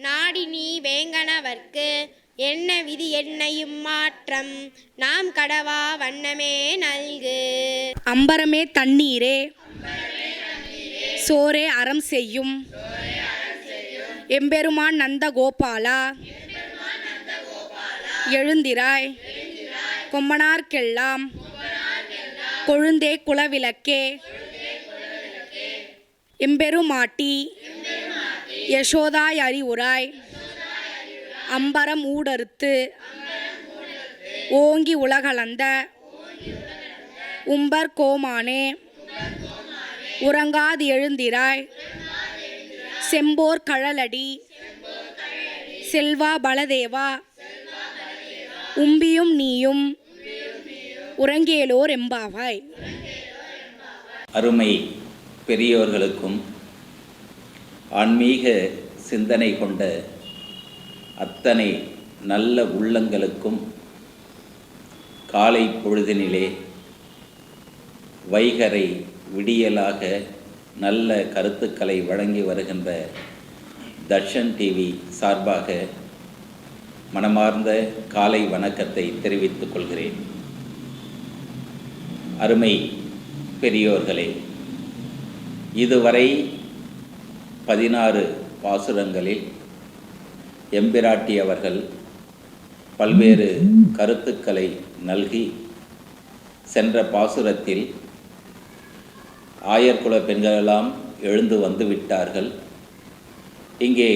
நாடி நீ வேங்கனவர்க்கு என்ன விதி என்னையும் மாற்றம்? நாம் கடவா வண்ணமே நல்கு. அம்பரமே தண்ணீரே சோரே அறம் செய்யும். எம்பெருமான் நந்த கோபாலா எழுந்திராய். கொம்மனார்க்கெல்லாம் கொழுந்தே குலவிளக்கே. எம்பெருமாட்டி யசோதாய் அறிவுராய் அம்பரம் ஊடறுத்து. ஓங்கி உலகளந்த. உம்பர் கோமானே. உறங்காது எழுந்திராய். செம்போர் கழலடி. செல்வா பலதேவா. உம்பியும் நீயும். உறங்கேலோர் எம்பாவாய். அருமை பெரியோர்களுக்கும் ஆன்மீக சிந்தனை கொண்ட அத்தனை நல்ல உள்ளங்களுக்கும் காலை பொழுதினிலே வைகரை விடியலாக நல்ல கருத்துக்களை வழங்கி வருகின்ற தர்ஷன் டிவி சார்பாக மனமார்ந்த காலை வணக்கத்தை தெரிவித்துக் கொள்கிறேன். அருமை பெரியோர்களே இதுவரை பதினாறு பாசுரங்களில் எம்பிராட்டி அவர்கள் பல்வேறு கருத்துக்களை நல்கி சென்ற பாசுரத்தில் ஆயர்குல பெண்களெல்லாம் எழுந்து வந்து விட்டார்கள். இங்கே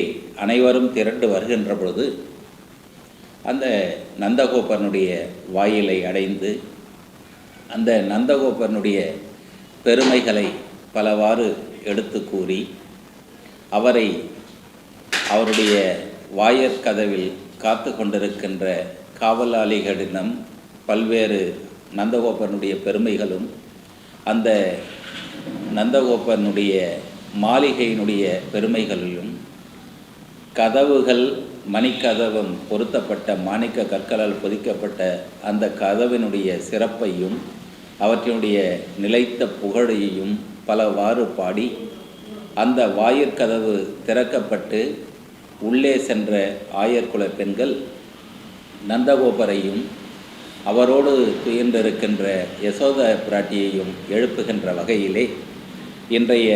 அனைவரும் திரண்டு வருகின்ற பொழுது அந்த நந்தகோபனுடைய வாயிலை அடைந்து அந்த நந்தகோபனுடைய பெருமைகளை பலவாறு எடுத்து கூறி அவரை அவருடைய வாயற்கதவில் காத்து கொண்டிருக்கின்ற காவலாளிகளிடம் பல்வேறு நந்தகோபனுடைய பெருமைகளும் அந்த நந்தகோபனுடைய மாளிகையினுடைய பெருமைகளிலும் கதவுகள் மணிக்கதவம் பொருத்தப்பட்ட மாணிக்க கற்களால் பொதிக்கப்பட்ட அந்த கதவினுடைய சிறப்பையும் அவற்றினுடைய நிலைத்த புகழையும் பலவாறு பாடி அந்த வாயிற்கதவு திறக்கப்பட்டு உள்ளே சென்ற ஆயர்குல பெண்கள் நந்தகோபரையும் அவரோடு துயர்ந்திருக்கின்ற யசோத பிராட்டியையும் எழுப்புகின்ற வகையிலே இன்றைய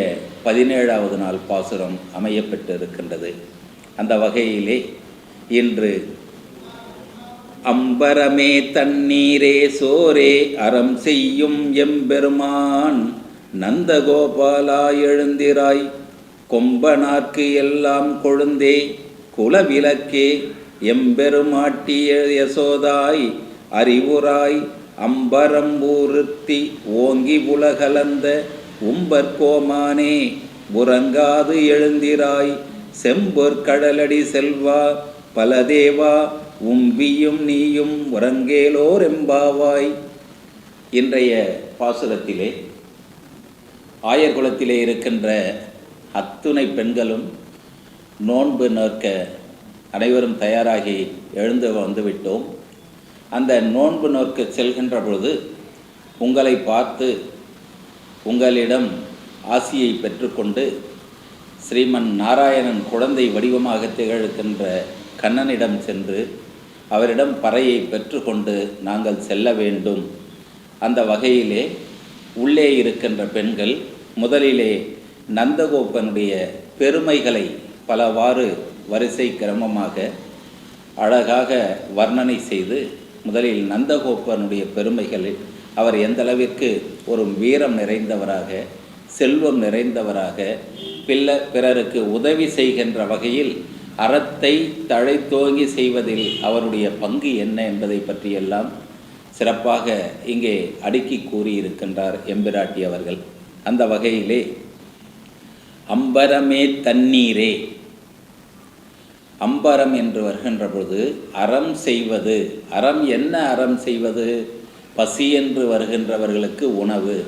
பதினேழாவது நாள் பாசுரம் அமையப்பட்டு இருக்கின்றது அந்த வகையிலே இன்று அம்பரமே தண்ணீரே சோரே அறம் செய்யும் எம்பெருமான் நந்தகோபாலா எழுந்திராய் கொம்பனார்க்கு எல்லாம் கொழுந்தே குலவிளக்கே எம்பெருமாட்டிய யசோதாய் அறிவுராய் அம்பரம்பூருத்தி ஓங்கி உலகலந்த உம்பர்கோமானே உறங்காது எழுந்திராய் செம்பொற்கடலடி செல்வா பலதேவா உம்பியும் நீயும் உறங்கேலோர் எம்பாவாய் இன்றைய பாசுரத்திலே ஆயர்குலத்திலே இருக்கின்ற அத்துணை பெண்களும் நோன்பு நோக்க அனைவரும் தயாராகி எழுந்து வந்துவிட்டோம். அந்த நோன்பு நோக்க செல்கின்ற பொழுது உங்களை பார்த்து உங்களிடம் ஆசியை பெற்றுக்கொண்டு ஸ்ரீமன் நாராயணன் குழந்தை வடிவமாக திகழ்கின்ற கண்ணனிடம் சென்று அவரிடம் பறையை பெற்றுக்கொண்டு நாங்கள் செல்ல வேண்டும். அந்த வகையிலே உள்ளே இருக்கின்ற பெண்கள் முதலிலே நந்தகோபனுடைய பெருமைகளை பலவாறு வரிசை கிரமமாக அழகாக வர்ணனை செய்து முதலில் நந்தகோபனுடைய பெருமைகளில் அவர் எந்த அளவிற்கு ஒரு வீரம் நிறைந்தவராக செல்வம் நிறைந்தவராக பிள்ள பிறருக்கு உதவி செய்கின்ற வகையில் அறத்தை தழைத்தோங்கி செய்வதில் அவருடைய பங்கு என்ன என்பதை பற்றியெல்லாம் சிறப்பாக இங்கே அடுக்கி கூறியிருக்கின்றார் எம்பிராட்டி அவர்கள். அந்த வகையிலே அம்பரமே தண்ணீரே. அம்பரம் என்று வருகின்ற பொழுது அறம் செய்வது அறம் என்ன அறம் செய்வது? பசி என்று வருகின்றவர்களுக்கு உணவு.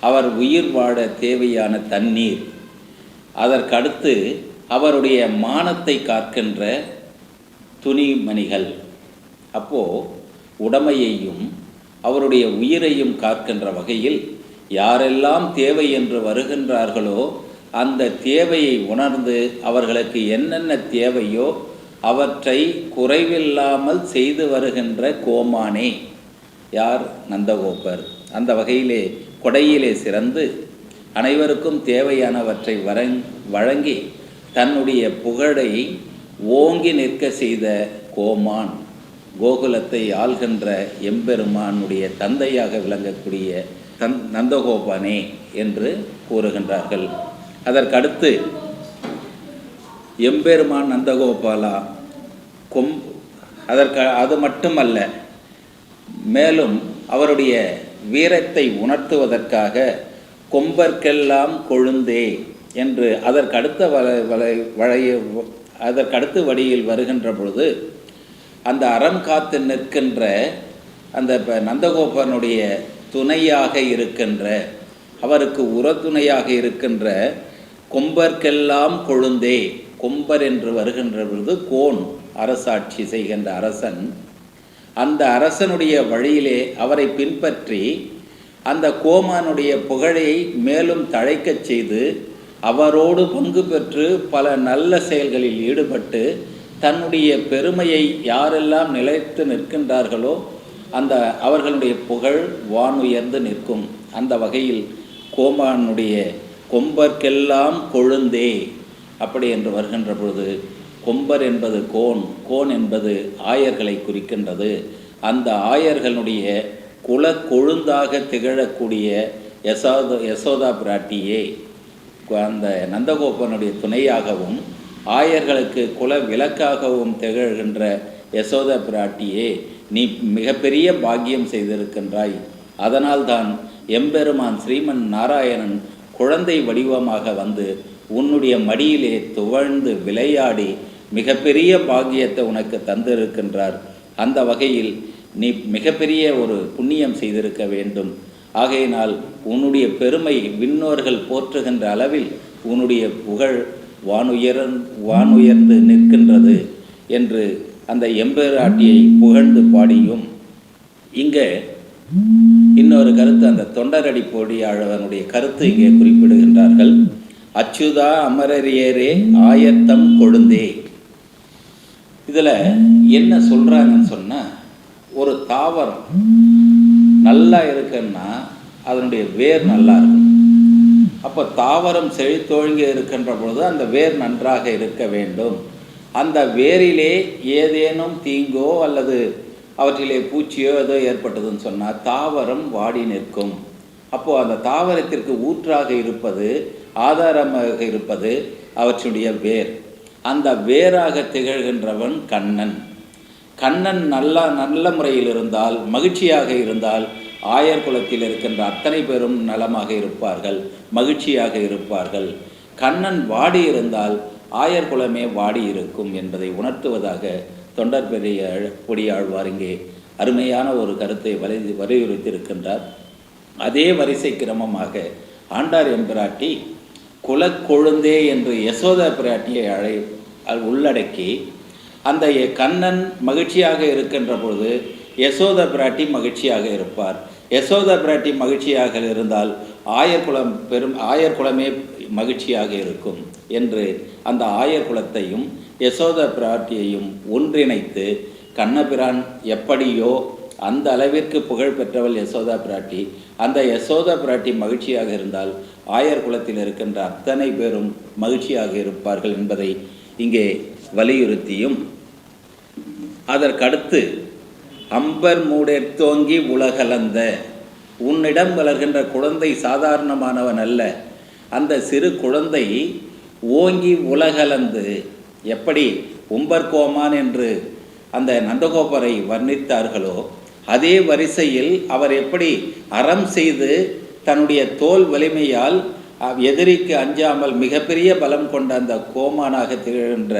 அவர் உயிர் வாழ தேவையான தண்ணீர். அதற்கடுத்து அவருடைய மானத்தை காக்கின்ற துணிமணிகள். அப்போது உடமையையும் அவருடைய உயிரையும் காக்கின்ற வகையில் யாரெல்லாம் தேவை என்று வருகின்றார்களோ அந்த தேவையை உணர்ந்து அவர்களுக்கு என்னென்ன தேவையோ அவற்றை குறைவில்லாமல் செய்து வருகின்ற கோமானே. யார்? நந்தகோபர். அந்த வகையிலே கொடையிலே சிறந்து அனைவருக்கும் தேவையானவற்றை வரங் வழங்கி தன்னுடைய புகழை ஓங்கி நிற்க செய்த கோமான். கோகுலத்தை ஆள்கின்ற எம்பெருமானுடைய தந்தையாக விளங்கக்கூடிய தன் நந்தகோபானே என்று கூறுகின்றார்கள். அதற்கடுத்து எம்பெருமான் நந்தகோபாலா கொம் அதற்கு அது மட்டுமல்ல மேலும் அவருடைய வீரத்தை உணர்த்துவதற்காக கொம்பர்க்கெல்லாம் கொழுந்தே என்று அதற்கடுத்த வள வளை வளைய அதற்கடுத்து வழியில் வருகின்ற பொழுது அந்த அறம் காத்து நிற்கின்ற அந்த ப- நந்தகோபனுடைய துணையாக இருக்கின்ற அவருக்கு உரத்துணையாக இருக்கின்ற கொம்பர்க்கெல்லாம் கொழுந்தே கொம்பர் என்று வருகின்ற பொழுது கோன் அரசாட்சி செய்கின்ற அரசன் அந்த அரசனுடைய வழியிலே அவரை பின்பற்றி அந்த கோமானுடைய புகழை மேலும் தழைக்கச் செய்து அவரோடு பங்கு பெற்று பல நல்ல செயல்களில் ஈடுபட்டு தன்னுடைய பெருமையை யாரெல்லாம் நிலைத்து நிற்கின்றார்களோ அந்த அவர்களுடைய புகழ் வானுயர்ந்து நிற்கும். அந்த வகையில் கோமானுடைய கொம்பர்க்கெல்லாம் கொழுந்தே அப்படி என்று வருகின்ற பொழுது கொம்பர் என்பது கோன் கோன் என்பது ஆயர்களை குறிக்கின்றது. அந்த ஆயர்களுடைய குல கொழுந்தாக திகழக்கூடிய யசோத யசோதா பிராட்டியே அந்த நந்தகோபனுடைய துணையாகவும் ஆயர்களுக்கு குல விளக்காகவும் திகழ்கின்ற யசோத பிராட்டியே நீ மிகப்பெரிய பாக்கியம் செய்திருக்கின்றாய். அதனால்தான் எம்பெருமான் ஸ்ரீமன் நாராயணன் குழந்தை வடிவமாக வந்து உன்னுடைய மடியிலே துவழ்ந்து விளையாடி மிகப்பெரிய பாக்கியத்தை உனக்கு தந்திருக்கின்றார். அந்த வகையில் நீ மிகப்பெரிய ஒரு புண்ணியம் செய்திருக்க வேண்டும். ஆகையினால் உன்னுடைய பெருமை விண்ணோர்கள் போற்றுகின்ற அளவில் உன்னுடைய புகழ் வானுயர் வானுயர்ந்து நிற்கின்றது என்று அந்த எம்பெராட்டியை புகழ்ந்து பாடியும். இங்கே இன்னொரு கருத்து அந்த தொண்டரடி போடியாழவனுடைய கருத்து இங்கே குறிப்பிடுகின்றார்கள். அச்சுதா அமரரியரே ஆயத்தம் கொழுந்தே. இதில் என்ன சொல்கிறாங்கன்னு சொன்னால் ஒரு தாவரம் நல்லா இருக்குன்னா அதனுடைய வேர் நல்லா இருக்கும். அப்போ தாவரம் செழித்தோங்கி இருக்கின்ற பொழுது அந்த வேர் நன்றாக இருக்க வேண்டும். அந்த வேரிலே ஏதேனும் தீங்கோ அல்லது அவற்றிலே பூச்சியோ ஏதோ ஏற்பட்டதுன்னு சொன்னால் தாவரம் வாடி நிற்கும். அப்போது அந்த தாவரத்திற்கு ஊற்றாக இருப்பது ஆதாரமாக இருப்பது அவற்றுடைய வேர். அந்த வேராக திகழ்கின்றவன் கண்ணன். கண்ணன் நல்ல நல்ல முறையில் இருந்தால் மகிழ்ச்சியாக இருந்தால் ஆயர் குலத்தில் இருக்கின்ற அத்தனை பேரும் நலமாக இருப்பார்கள் மகிழ்ச்சியாக இருப்பார்கள். கண்ணன் வாடி இருந்தால் ஆயர் குலமே வாடி இருக்கும் என்பதை உணர்த்துவதாக தொண்டர் பெரிய பொடியாழ்வார் இங்கே அருமையான ஒரு கருத்தை வலி வலியுறுத்தியிருக்கின்றார். அதே வரிசை கிரமமாக ஆண்டார் எம்பிராட்டி குலக்கொழுந்தே என்று யசோதா பிராட்டியை அழை உள்ளடக்கி அந்த கண்ணன் மகிழ்ச்சியாக இருக்கின்ற பொழுது யசோத பிராட்டி மகிழ்ச்சியாக இருப்பார். யசோதா பிராட்டி மகிழ்ச்சியாக இருந்தால் ஆயர்குலம் பெரும் ஆயர்குலமே மகிழ்ச்சியாக இருக்கும் என்று அந்த ஆயர்குலத்தையும் யசோத பிராட்டியையும் ஒன்றிணைத்து கண்ணபிரான் எப்படியோ அந்த அளவிற்கு புகழ் பெற்றவள் யசோதா பிராட்டி அந்த யசோதா பிராட்டி மகிழ்ச்சியாக இருந்தால் ஆயர் குலத்தில் இருக்கின்ற அத்தனை பேரும் மகிழ்ச்சியாக இருப்பார்கள் என்பதை இங்கே வலியுறுத்தியும். அதற்கடுத்து அம்பர் மூடெத்தோங்கி உலகலந்த. உன்னிடம் வளர்கின்ற குழந்தை சாதாரணமானவன் அல்ல. அந்த சிறு குழந்தை ஓங்கி உலகலந்து. எப்படி உம்பர்கோமான் என்று அந்த நந்தகோபரை வர்ணித்தார்களோ அதே வரிசையில் அவர் எப்படி அறம் செய்து தன்னுடைய தோல் வலிமையால் எதிரிக்கு அஞ்சாமல் மிகப்பெரிய பலம் கொண்ட அந்த கோமானாக திகழ்கின்ற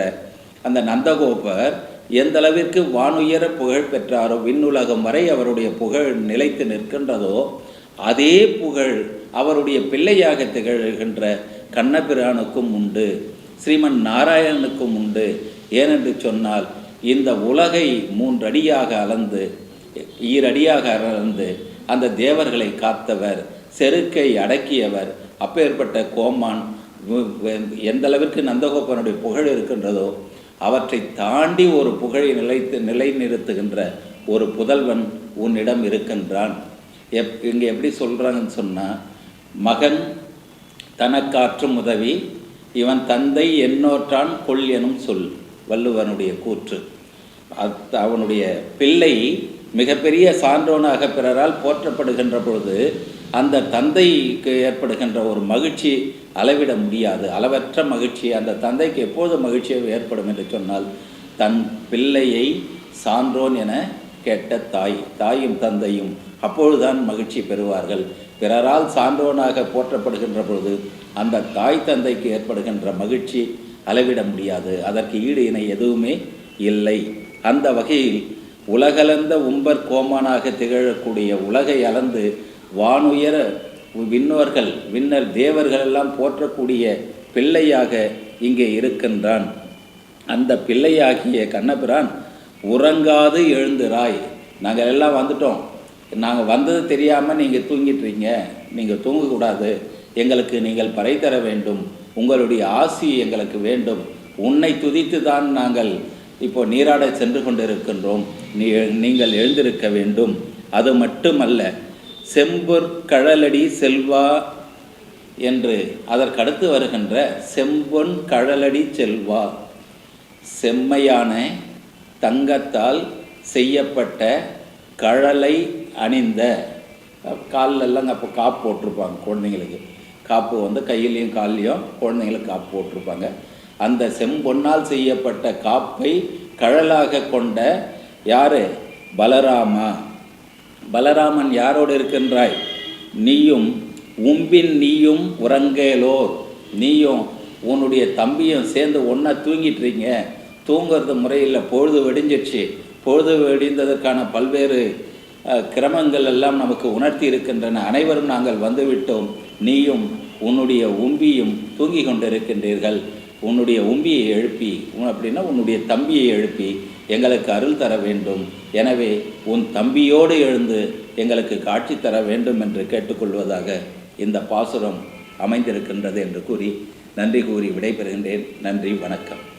அந்த நந்தகோபர் எந்த அளவிற்கு வானுயர புகழ் பெற்றாரோ விண்ணுலகம் வரை அவருடைய புகழ் நிலைத்து நிற்கின்றதோ அதே புகழ் அவருடைய பிள்ளையாக திகழ்கின்ற கண்ணபிரானுக்கும் உண்டு ஸ்ரீமன் நாராயணனுக்கும் உண்டு. ஏனென்று சொன்னால் இந்த உலகை மூன்றடியாக அளந்து ஈரடியாக அளந்து அந்த தேவர்களை காத்தவர் செருக்கை அடக்கியவர் அப்பேற்பட்ட கோமான் எந்தளவிற்கு நந்தகோபனுடைய புகழ் இருக்கின்றதோ அவற்றை தாண்டி ஒரு புகழை நிலைத்து நிலைநிறுத்துகின்ற ஒரு புதல்வன் உன்னிடம் இருக்கின்றான். எப் இங்கே எப்படி சொல்கிறாங்கன்னு சொன்னால் மகன் தனக்காற்றும் உதவி இவன் தந்தை என்னோற்றான் கொள் எனும் சொல் வள்ளுவனுடைய கூற்று. அத்- அவனுடைய பிள்ளை மிகப்பெரிய சான்றோனாக பிறரால் போற்றப்படுகின்ற பொழுது அந்த தந்தைக்கு ஏற்படுகின்ற ஒரு மகிழ்ச்சி அளவிட முடியாது. அளவற்ற மகிழ்ச்சி அந்த தந்தைக்கு எப்போது மகிழ்ச்சியாக ஏற்படும் என்று சொன்னால் தன் பிள்ளையை சான்றோன் என கேட்ட தாய் தாயும் தந்தையும் அப்பொழுதுதான் மகிழ்ச்சி பெறுவார்கள். பிறரால் சான்றோனாக போற்றப்படுகின்ற பொழுது அந்த தாய் தந்தைக்கு ஏற்படுகின்ற மகிழ்ச்சி அளவிட முடியாது. அதற்கு ஈடு இணை எதுவுமே இல்லை. அந்த வகையில் உலகலந்த உம்பர் கோமானாக திகழக்கூடிய உலகை அளந்து வானுயர விண்ணோர்கள் விண்ணர் தேவர்கள் எல்லாம் போற்றக்கூடிய பிள்ளையாக இங்கே இருக்கின்றான். அந்த பிள்ளையாகிய கண்ணபிரான் உறங்காது எழுந்துராய். நாங்கள் எல்லாம் வந்துட்டோம். நாங்கள் வந்தது தெரியாமல் நீங்கள் தூங்கிட்டுறீங்க நீங்கள் தூங்கக்கூடாது. எங்களுக்கு நீங்கள் பறை தர வேண்டும். உங்களுடைய ஆசி எங்களுக்கு வேண்டும். உன்னை துதித்து தான் நாங்கள் இப்போ நீராட சென்று கொண்டிருக்கின்றோம். நீ நீங்கள் எழுந்திருக்க வேண்டும். அது மட்டுமல்ல செம்பொற்கழலடி செல்வா என்று அதற்கடுத்து வருகின்ற செம்பொன் கழலடி செல்வா செம்மையான தங்கத்தால் செய்யப்பட்ட கழலை அணிந்த காலில் அப்போ காப்பு போட்டிருப்பாங்க குழந்தைங்களுக்கு. காப்பு வந்து கையிலையும் கால்லையும் குழந்தைங்களுக்கு காப்பு போட்டிருப்பாங்க. அந்த செம்பொன்னால் செய்யப்பட்ட காப்பை கழலாக கொண்ட யாரு? பலராமா. பலராமன் யாரோடு இருக்கின்றாய்? நீயும் உம்பின் நீயும் உறங்கேலோர். நீயும் உன்னுடைய தம்பியும் சேர்ந்து ஒன்றா தூங்கிட்டுறீங்க தூங்குறது முறையில் பொழுது வெடிஞ்சிடுச்சு. பொழுது வெடிந்ததற்கான பல்வேறு கிரமங்கள் எல்லாம் நமக்கு உணர்த்தி இருக்கின்றன. அனைவரும் நாங்கள் வந்துவிட்டோம். நீயும் உன்னுடைய உம்பியும் தூங்கி கொண்டிருக்கின்றீர்கள். உன்னுடைய உம்பியை எழுப்பி உன் அப்படின்னா உன்னுடைய தம்பியை எழுப்பி எங்களுக்கு அருள் தர வேண்டும். எனவே உன் தம்பியோடு எழுந்து எங்களுக்கு காட்சி தர வேண்டும் என்று கேட்டுக்கொள்வதாக இந்த பாசுரம் அமைந்திருக்கின்றது என்று கூறி நன்றி கூறி விடைபெறுகின்றேன். நன்றி வணக்கம்.